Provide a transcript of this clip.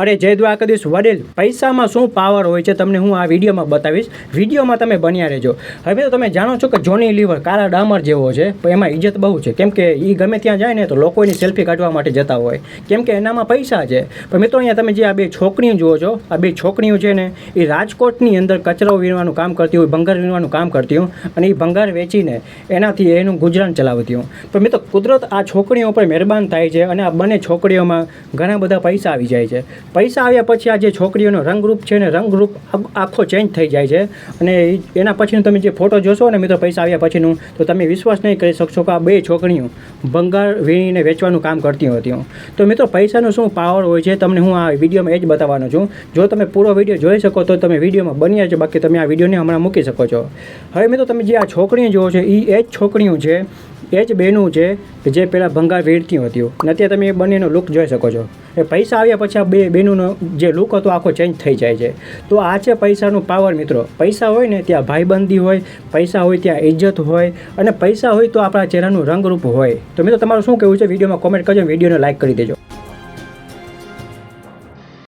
અરે જય દ્વારકાધીશ વડીલ, પૈસામાં શું પાવર હોય છે તમને હું આ વિડીયોમાં બતાવીશ. વિડીયોમાં તમે બન્યા રહેજો. હવે તો તમે જાણો છો કે જોની લીવર કાળા ડામર જેવો છે એમાં ઇજ્જત બહુ છે. કેમ કે એ ગમે ત્યાં જાય ને તો લોકો એની સેલ્ફી કાઢવા માટે જતા હોય. કેમ કે એનામાં પૈસા છે. પણ મિત્રો અહીંયા તમે જે આ બે છોકરીઓ જુઓ છો, આ બે છોકરીઓ છે ને એ રાજકોટની અંદર કચરો વીણવાનું કામ કરતી હોય, ભંગાર વીણવાનું કામ કરતી હોય, અને એ ભંગાર વેચીને એનાથી એનું ગુજરાન ચલાવતી હોય. પણ મિત્રો કુદરત આ છોકરીઓ ઉપર મહેરબાન થાય છે, અને આ બંને છોકરીઓમાં ઘણા બધા પૈસા આવી જાય છે. પૈસા આવ્યા પછી આ જે છોકરીઓનો રંગરૂપ છે ને રંગરૂપ આખો ચેન્જ થઈ જાય છે. અને એના પછીનું તમે જે ફોટો જોશો ને મિત્રો, પૈસા આવ્યા પછીનું, તો તમે વિશ્વાસ નહીં કરી શકશો કે આ બે છોકરીઓ ભંગાર વીણીને વેચવાનું કામ કરતી હતી તો મિત્રો, પૈસાનો શું પાવર હોય છે? તમને હું આ વિડીયોમાં એ જ બતાવવાનો છું. જો તમે પૂરો વીડિયો જોઈ શકો, તો તમે વિડીયોમાં બની છો બાકી તમે આ વિડીયોને હમણાં મૂકી શકો છો. હવે મિત્રો, તમે જે આ છોકરીઓ જુઓ છો એ એ જ છોકરીઓ છે, એ જ બેનું છે, જે પહેલાં ભંગાર વીણતી હતી અને અત્યારે તમે એ બંનેનો લુક જોઈ શકો છો. એ પૈસા આવ્યા પછી આ બે બેનુંનો જે લુક હતો આખો ચેન્જ થઈ જાય છે. તો આ છે પૈસાનું પાવર મિત્રો. પૈસા હોય ને ત્યાં ભાઈબંધી હોય, પૈસા હોય ત્યાં ઇજ્જત હોય, અને પૈસા હોય તો આપણા ચહેરાનું રંગરૂપ હોય. તો મિત્રો તમારું શું કહેવું છે? વિડીયોમાં કોમેન્ટ કરજો વિડીયોને લાઈક કરી દેજો.